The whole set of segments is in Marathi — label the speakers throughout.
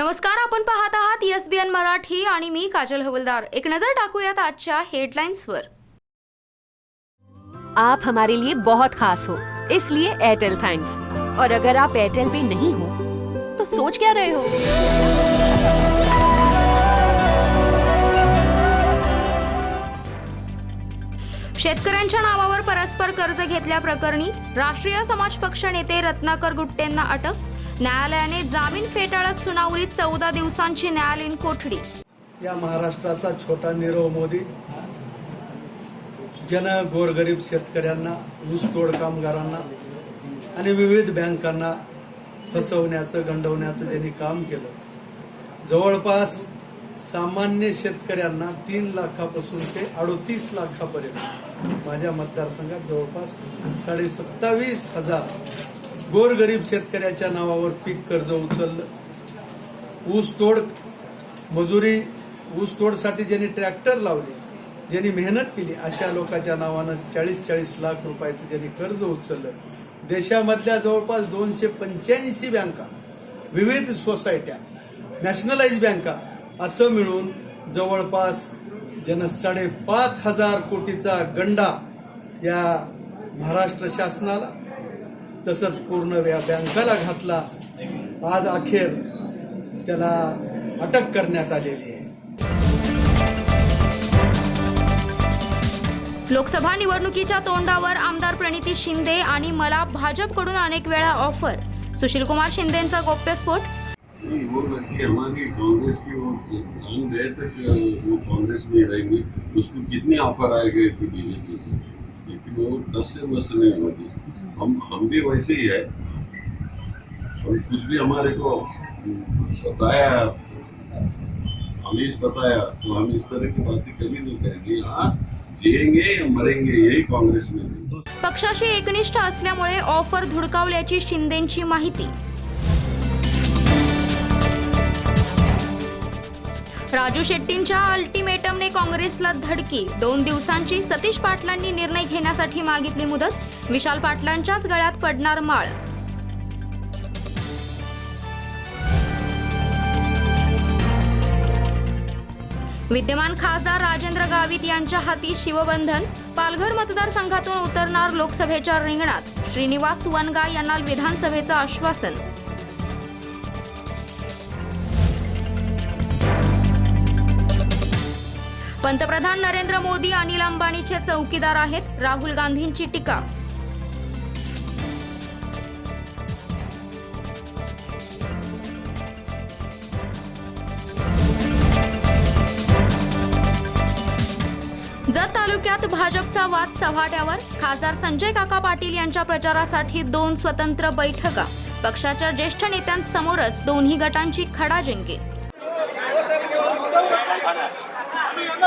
Speaker 1: नमस्कार आपण पाहत आहात एस बी एन मराठी आणि मी काजल हवलदार. एक नजर टाकूयात आजच्या हेडलाईन्सवर
Speaker 2: आप हमारे लिए बहुत खास हो इसलिए एयरटेल थैंक्स और अगर आप एयरटेल पे नहीं हो तो सोच क्या रहे हो?
Speaker 1: शेतकऱ्यांच्या नावावर परस्पर कर्ज घेतल्याप्रकरणी राष्ट्रीय समाज पक्ष नेते रत्नाकर गुट्टेंना अटक? न्यायालयाने जामीन फेटाळत सुनावणीत चौदा दिवसांची न्यायालयीन कोठडी.
Speaker 3: या महाराष्ट्राचा छोटा नीरव मोदी. जन गोरगरीब शेतकऱ्यांना ऊसतोड कामगारांना आणि विविध बँकांना फसवण्याचं गंडवण्याचं त्यांनी काम केलं. जवळपास सामान्य शेतकऱ्यांना तीन लाखापासून ते अडोतीस लाखापर्यंत. माझ्या मतदारसंघात जवळपास साडे सत्तावीस हजार गोरगरीब शेतकऱ्याच्या नावावर पीक कर्ज उचललं. ऊसतोड मजुरी ऊसतोडसाठी ज्यांनी ट्रॅक्टर लावले ज्यांनी मेहनत केली अशा लोकांच्या नावानं चाळीस चाळीस लाख रुपयाचं ज्यांनी कर्ज उचललं. देशामधल्या जवळपास दोनशे पंच्याऐंशी बँका विविध सोसायट्या नॅशनलाइज बँका असं मिळून जवळपास जन साडेपाच हजार कोटीचा गंडा या महाराष्ट्र शासनाला तसंच पूर्ण या बँकाला घातला. आज अखेर त्याला अटक करण्यात आलेली आहे.
Speaker 1: लोकसभा निवडणुकीच्या तोंडावर आमदार प्रणिती शिंदे आणि मला भाजपकडून अनेक वेळा ऑफर सुशीलकुमार शिंदेंचा गौप्यस्फोट
Speaker 4: नहीं, वो लड़की हमारी कांग्रेस की वो जान गए थे कि वो कांग्रेस में रहेंगे। उसको कितनी ऑफर आए गए थे बीजेपी से? लेकिन वो दस से बस नहीं होती। हम हम भी वैसे ही है। हम कुछ भी हमारे को बताया हमें बताया तो हम इस तरह की बातें कभी नहीं करेंगे। हाँ जिएंगे या मरेंगे यही कांग्रेस में
Speaker 1: पक्षाशी एकनिष्ठ असल्यामुळे ऑफर धुडकावल्याची शिंदेंची माहिती राजू शेट्टींच्या अल्टिमेटमने काँग्रेसला धडकी. दोन दिवसांची सतीश पाटलांनी निर्णय घेण्यासाठी मागितली मुदत. विशाल पाटलांच्याच गळ्यात पडणार माळ. विद्यमान खासदार राजेंद्र गावित यांच्या हाती शिवबंधन. पालघर मतदारसंघातून उतरणार लोकसभेच्या रिंगणात. श्रीनिवास वनगा यांना विधानसभेचं आश्वासन. पंतप्रधान नरेंद्र मोदी अनिल अंबानीचे चौकीदार आहेत. राहुल गांधींची टीका. जत तालुक्यात भाजपचा वाद चव्हाट्यावर. खासदार संजय काका पाटील यांच्या प्रचारासाठी दोन स्वतंत्र बैठका. पक्षाच्या ज्येष्ठ नेत्यांसमोरच दोन्ही गटांची खडाजंगी.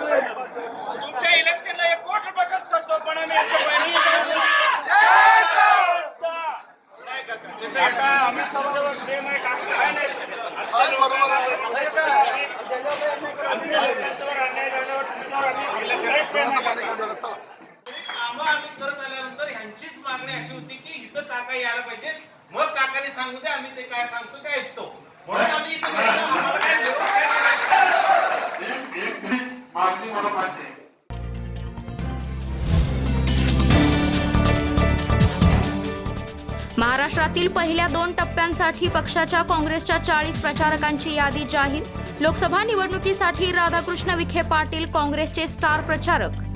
Speaker 5: तुमच्या इलेक्शनला एक कोटी रुपये खर्च करतो पण आम्ही यांच्या पहिल्या काका आम्ही तुमच्यावर प्रेम आहे काका काय नाही आमच्यावर अन्याय झाल्यावर तुमच्यावर आम्ही काही प्रेम आहे काका.
Speaker 6: कामं आम्ही करत आल्यानंतर ह्यांचीच मागणी अशी होती की इथं काका यायला पाहिजे मग काकाने सांगू दे आम्ही ते काय सांगतो ते ऐकतो. म्हणून आम्ही इथं बसलो. आम्हाला काय विरोध काय करायचं?
Speaker 1: महाराष्ट्रातील पहिल्या दोन टप्प्यांसाठी पक्षाच्या काँग्रेसच्या चाळीस प्रचारकांची यादी जाहीर. लोकसभा निवडणुकीसाठी राधाकृष्ण विखे पाटील काँग्रेसचे स्टार प्रचारक.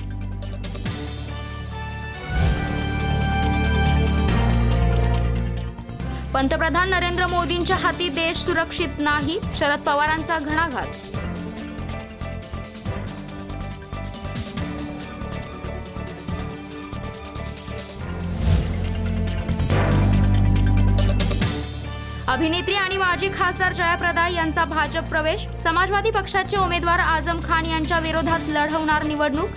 Speaker 1: पंतप्रधान नरेंद्र मोदींच्या हाती देश सुरक्षित नाही शरद पवारांचा घणाघात. अभिनेत्री आणि माजी खासदार जयाप्रदा यांचा भाजप प्रवेश. समाजवादी पक्षाचे उमेदवार आझम खान यांच्या विरोधात लढवणार निवडणूक.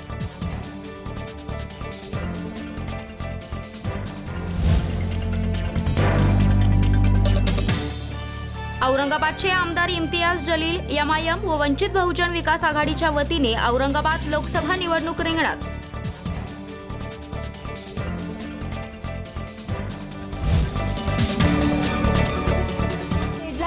Speaker 1: औरंगाबादचे आमदार इम्तियाज जलील एमआयएम व वंचित बहुजन विकास आघाडीच्या वतीने औरंगाबाद लोकसभा निवडणूक रिंगणात.